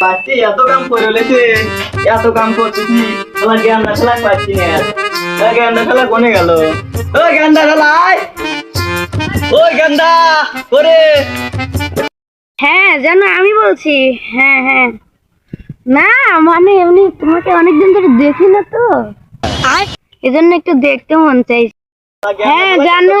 পাচ্ছি এত কাম করে লেছে এত কাম করতেছি পাচ্ছি না কোনে গেল? জ্ঞানটা করে হ্যাঁ জানো আমি বলছি হ্যাঁ হ্যাঁ। না মানে এমনি তোমাকে অনেকদিন ধরে দেখি না তো। এজন্য একটু দেখতে মন চাইছে। হ্যাঁ, জানো।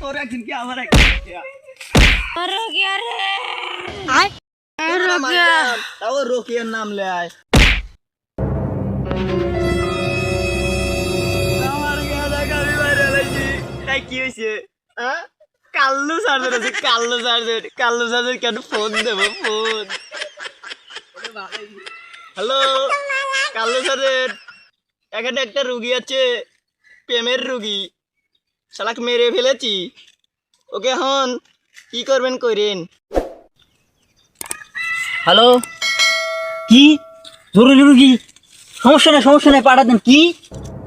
তোর একদিন কি আমার একদিন কি? তাও রোকিয়ার নাম লেয়। আমার গাদা গাড়ি বাইরে লাইছি তাই কি হয়েছে? হ্যাঁ কাল্লু সার্জার আছে কাল্লু সার্জার কাল্লু সার্জার কেন ফোন দেবো ফোন হ্যালো কাল্লু সার্জার এখানে একটা রুগী আছে প্রেমের রুগী। শালাক মেরে ফেলেছি। ওকে হন কি করবেন করেন হ্যালো? কি? জরুরি রুগী? সমস্যা নেই সমস্যা নেই পাঠাতেন কি?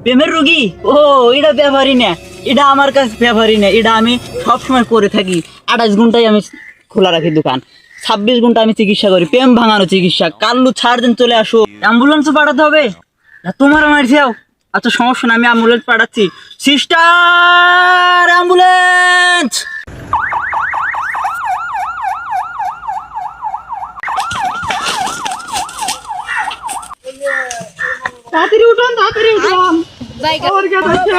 প্রেমের রুগী? ও, এটা ব্যবহারই না এটা আমার কাছে ব্যবহারই না এটা আমি সবসময় করে থাকি। আঠাশ ঘন্টায় আমি খোলা রাখি দোকান। ছাব্বিশ ঘণ্টা আমি চিকিৎসা করি। প্রেম ভাঙানো চিকিৎসা। কাল্লু ছাড় দিন, চলে আসো। অ্যাম্বুলেন্সও পাঠাতে হবে। তোমার আমার যাও আচ্ছা সমস্যা না আমি অ্যাম্বুলেন্স পাঠাচ্ছি সিস্টার অ্যাম্বুলেন্স তাড়াতাড়ি উঠান তাড়াতাড়ি উঠান আমার কাছে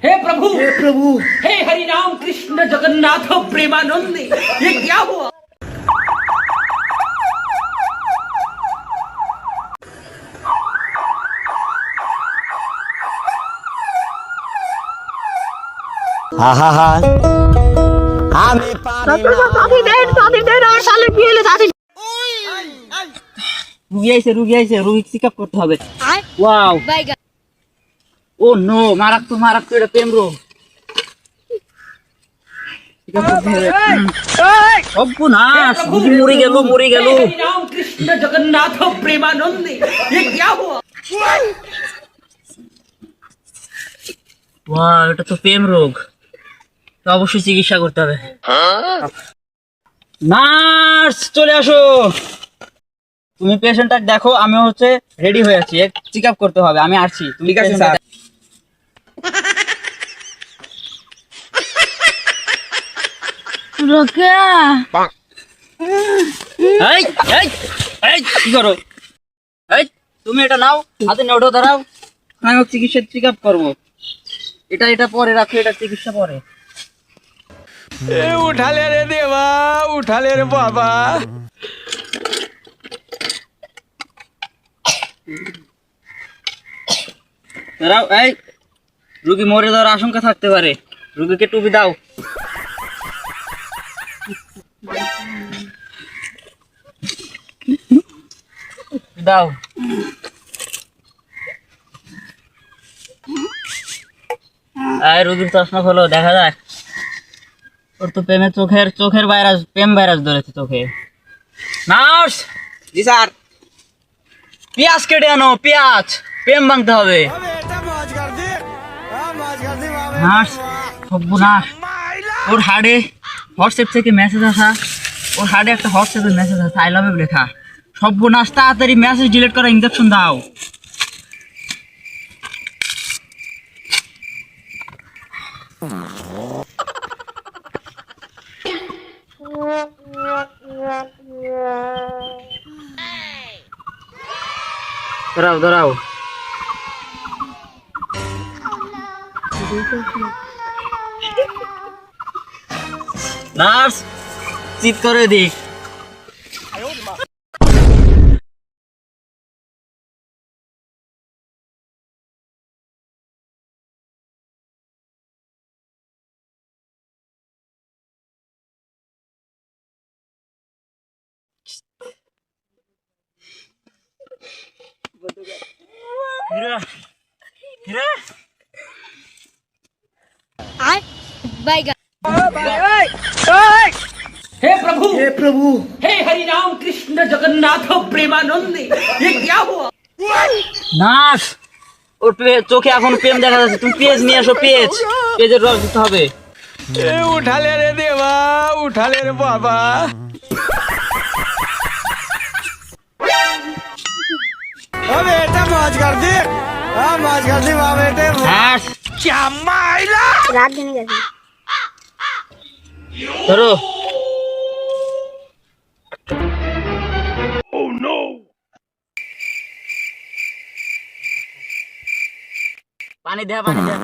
हे प्रभु हे प्रभु हे हरि राम कृष्ण जगन्नाथ प्रेमानंद ये क्या हुआ আমি পারি রুগী আইছে রুগী আইছে রুগী চেক আপ করতে হবে ওয়াও ও নো মারাত্মক মারাত্মক এটা প্রেম রোগ check up করতে হবে। হুম। সর্বনাশ রুগী মরে গেল মরে গেল हे हरि राम कृष्ण जगन्नाथ प्रेमानंद ये क्या हुआ ওয়াও এটা তো প্রেম রোগ তো অবশ্যই চিকিৎসা করতে হবে। নার্স চলে আসো। তুমি পেশেন্টটা দেখো আমি হচ্ছে রেডি হয়ে আছি। চেক আপ করতে হবে আমি আসছি। তুমি ঠিক আছে, স্যার। রোকেয়া। এই এই এই কি করো? এই তুমি এটা নাও হাতে নেওটো দাঁড়াও আমি চিকিৎসা চেক আপ করব। এটা এটা পরে রাখো এটা চিকিৎসা পরে। উঠালে রে দেবা, উঠালে বাবা। দাঁড়াও, এই, রুগী মরে যাওয়ার আশঙ্কা থাকতে পারে। রুগীকে টুপি দাও। দাও। এই, রুগীর চশমা খোলো, দেখা যায় ওর তো প্রেমে চোখের চোখের ভাইরাস প্রেম ভাইরাস ধরেছে চোখে। নার্স! জি স্যার। পেঁয়াজ কেটে আনো পেঁয়াজ। প্রেম ভাঙতে হবে। নার্স সর্বনাশ ওর হাড়ে হোয়াটসঅ্যাপ থেকে মেসেজ আসা। ওর হাড়ে একটা হোয়াটসঅ্যাপে মেসেজ আসা। আই লাভ ইউ লেখা। সর্বনাশ তাড়াতাড়ি মেসেজ ডিলিট করা ইঞ্জেকশন দাও। দাঁড়াও দাঁড়াও। নার্স চিৎ করে দিক হীরা হীরা বাইগা हे प्रभु हे प्रभु हे हरि राम कृष्ण जगन्नाथ प्रेमानंद ये क्या हुआ নাস ওর পে- চোখে এখন প্রেম দেখা যাচ্ছে তুমি পেজ নিয়ে এসো পেজ পেজের রস দিতে হবে উঠালে রে দেবা উঠালে রে বাবা বেটা মজ কর দে আ মজ কর দে বাবা বেটে নাস রাত জেনে গেছে ধরো পানি দেয়া পানি দেয়া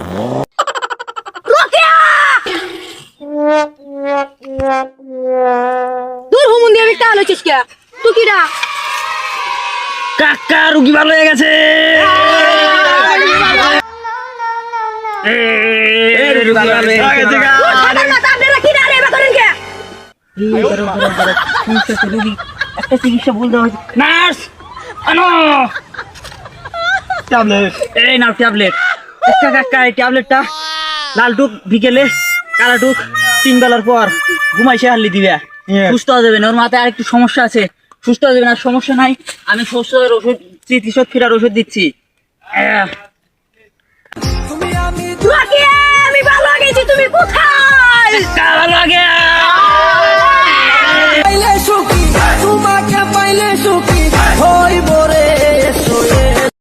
দূর হুমুন দিয়ে আমি কাল হচ্ছিস কে তুই কিরা কাকা রুগী ভালো হয়ে গেছে। একটা চিকিৎসা নার্স আনো। ট্যাবলেট। এই নাও ট্যাবলেট। একটা কাকা এই ট্যাবলেটটা লাল টুক বিকেলে কালা টুক তিন বেলার পর ঘুমাইছে হারলি দিবে। সুস্থ হয়ে যাবে না ওর মাথায় আরেকটু সমস্যা আছে। সুস্থ হয়ে যাবে আর সমস্যা নাই। আমি সুস্থ হয়ে ওষুধ চিকিৎসক ফেরার ওষুধ দিচ্ছি। আমি ভালো গেছি তুমি কোথায়? কালা লাগে